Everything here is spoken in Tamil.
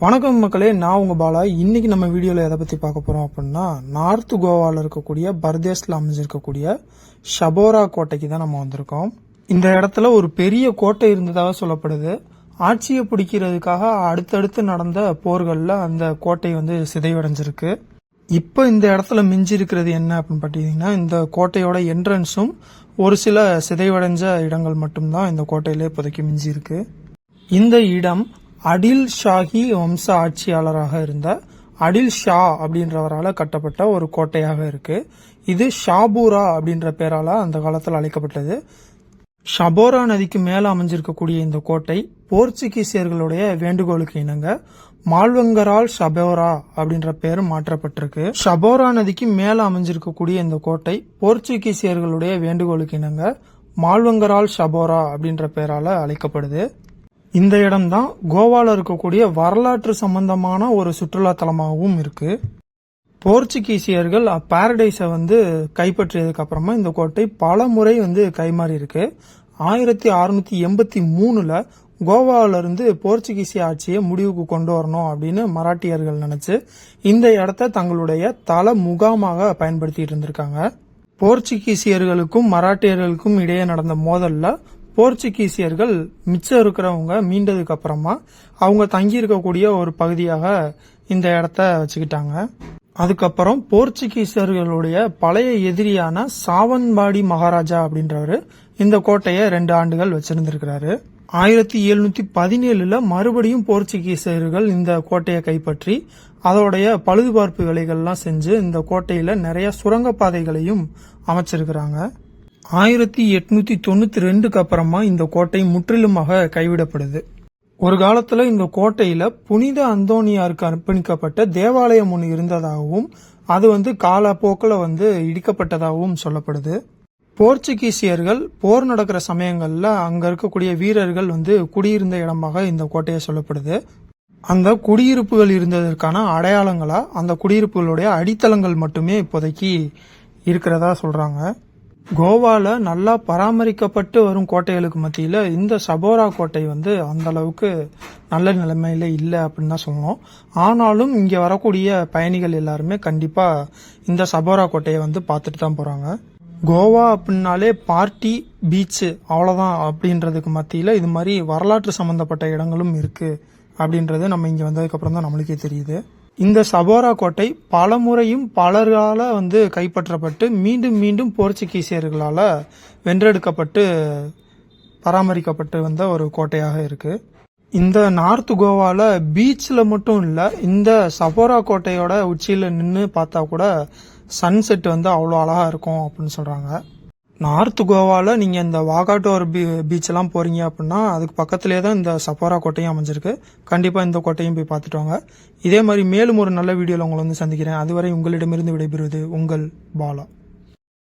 வணக்கம் மக்களே நான் உங்க பாலா. இன்னைக்கு நம்ம வீடியோல எதை பத்தி பார்க்க போறோம் அப்படின்னா நார்த் கோவால இருக்கக்கூடிய பர்தேஸ்ல அமைஞ்சிருக்கக்கூடிய ஷபோரா கோட்டைக்கு தான் நம்ம வந்திருக்கோம். இந்த இடத்துல ஒரு பெரிய கோட்டை இருந்ததாக சொல்லப்படுது. ஆட்சியை பிடிக்கிறதுக்காக அடுத்தடுத்து நடந்த போர்களில் அந்த கோட்டை வந்து சிதைவடைஞ்சிருக்கு. இப்போ இந்த இடத்துல மிஞ்சி இருக்கிறது என்ன அப்படின்னு பார்த்தீங்கன்னா இந்த கோட்டையோட என்ட்ரன்ஸும் ஒரு சில சிதைவடைஞ்ச இடங்கள் மட்டும்தான் இந்த கோட்டையிலே இப்போதைக்கு மிஞ்சி இருக்கு இந்த இடம் அடில் ஷாஹி வம்ச ஆட்சியாளராக இருந்த அடில் ஷா அப்படின்றவரால் கட்டப்பட்ட ஒரு கோட்டையாக இருக்கு. இது ஷாபூரா அப்படின்ற பேரால அந்த காலத்தில் அழைக்கப்பட்டது. ஷபோரா நதிக்கு மேல அமைஞ்சிருக்கக்கூடிய இந்த கோட்டை போர்ச்சுகீசியர்களுடைய வேண்டுகோளுக்கு இணங்க மால்வங்கரால் ஷபோரா அப்படின்ற பெயர் மாற்றப்பட்டிருக்கு. ஷபோரா நதிக்கு மேல அமைஞ்சிருக்கக்கூடிய இந்த கோட்டை போர்ச்சுகீசியர்களுடைய வேண்டுகோளுக்கு இணங்க மால்வங்கரால் ஷபோரா அப்படின்ற பெயரால அழைக்கப்படுது. இந்த இடம்தான் கோவால இருக்கக்கூடிய வரலாற்று சம்பந்தமான ஒரு சுற்றுலாத்தலமாகவும் இருக்குது இருக்கு. போர்ச்சுகீசியர்கள் பாரடைஸை வந்து கைப்பற்றியதுக்கு அப்புறமா இந்த கோட்டை பல முறை வந்து கைமாறி இருக்கு. ஆயிரத்தி அறுநூத்தி எண்பத்தி மூணுல கோவாவிலிருந்து போர்ச்சுகீசிய ஆட்சியை முடிவுக்கு கொண்டு வரணும் அப்படின்னு மராட்டியர்கள் நினைச்சு இந்த இடத்த தங்களுடைய தல முகாமாக பயன்படுத்திட்டு இருந்திருக்காங்க. போர்ச்சுகீசியர்களுக்கும் மராட்டியர்களுக்கும் இடையே நடந்த மோதல்ல போர்ச்சுகீசியர்கள் மிச்சம் இருக்கிறவங்க மீண்டதுக்கு அப்புறமா அவங்க தங்கி இருக்கக்கூடிய ஒரு பகுதியாக இந்த இடத்த வச்சுக்கிட்டாங்க. அதுக்கப்புறம் போர்ச்சுகீசியர்களுடைய பழைய எதிரியான சாவன்பாடி மகாராஜா அப்படின்றவர் இந்த கோட்டையை ரெண்டு ஆண்டுகள் வச்சிருந்திருக்கிறாரு. ஆயிரத்தி எழுநூத்தி பதினேழுல மறுபடியும் போர்ச்சுகீசியர்கள் இந்த கோட்டையை கைப்பற்றி அதோடைய பழுதுபார்ப்பு வேலைகள்லாம் செஞ்சு இந்த கோட்டையில நிறைய சுரங்கப்பாதைகளையும் அமைச்சிருக்கிறாங்க. ஆயிரத்தி எட்நூத்தி தொண்ணூத்தி ரெண்டுக்கு அப்புறமா இந்த கோட்டை முற்றிலுமாக கைவிடப்படுது. ஒரு காலத்துல இந்த கோட்டையில புனித அந்தோனியாருக்கு அர்ப்பணிக்கப்பட்ட தேவாலயம் ஒன்று இருந்ததாகவும் அது வந்து காலப்போக்கில் வந்து இடிக்கப்பட்டதாகவும் சொல்லப்படுது. போர்ச்சுகீசியர்கள் போர் நடக்கிற சமயங்களில் அங்கே இருக்கக்கூடிய வீரர்கள் வந்து குடியிருந்த இடமாக இந்த கோட்டையை சொல்லப்படுது. அந்த குடியிருப்புகள் இருந்ததற்கான அடையாளங்களா அந்த குடியிருப்புகளுடைய அடித்தளங்கள் மட்டுமே இப்போதைக்கு இருக்கிறதா சொல்றாங்க. கோவால நல்லா பராமரிக்கப்பட்டு வரும் கோட்டைகளுக்கு மத்தியில் இந்த சபோரா கோட்டை வந்து அந்த அளவுக்கு நல்ல நிலைமையில இல்லை அப்படின்னு தான் சொல்லணும் ஆனாலும் இங்கே வரக்கூடிய பயணிகள் எல்லாருமே கண்டிப்பாக இந்த சபோரா கோட்டையை வந்து பார்த்துட்டு தான் போகிறாங்க கோவா அப்படின்னாலே பார்ட்டி பீச்சு அவ்வளோதான் அப்படின்றதுக்கு மத்தியில் இது மாதிரி வரலாற்று சம்மந்தப்பட்ட இடங்களும் இருக்குது அப்படின்றது நம்ம இங்கே வந்ததுக்கப்புறம் தான் நம்மளுக்கே தெரியுது. இந்த சபோரா கோட்டை பல முறையும் பலரால வந்து கைப்பற்றப்பட்டு மீண்டும் மீண்டும் போர்ச்சுகீசியர்களால் வென்றெடுக்கப்பட்டு பராமரிக்கப்பட்டு வந்த ஒரு கோட்டையாக இருக்குது இந்த நார்த் கோவாவில் பீச்சில் மட்டும் இல்லை இந்த சபோரா கோட்டையோட உச்சியில் நின்று பார்த்தா கூட சன்செட் வந்து அவ்வளோ அழகாக இருக்கும் அப்படின்னு சொல்கிறாங்க நார்த் கோவாவில் நீங்கள் இந்த வாகாட்டோர் பீ பீச்செல்லாம் போகிறீங்க அப்படின்னா அதுக்கு பக்கத்துலேயே தான் இந்த சஃபாரா கோட்டையும் அமைஞ்சிருக்கு. கண்டிப்பாக இந்த கோட்டையும் போய் பார்த்துட்டு வாங்க. இதே மாதிரி மேலும் ஒரு நல்ல வீடியோவில் உங்களை வந்து சந்திக்கிறேன். அதுவரை உங்களிடமிருந்து விடைபெறுவது உங்கள் பாலா.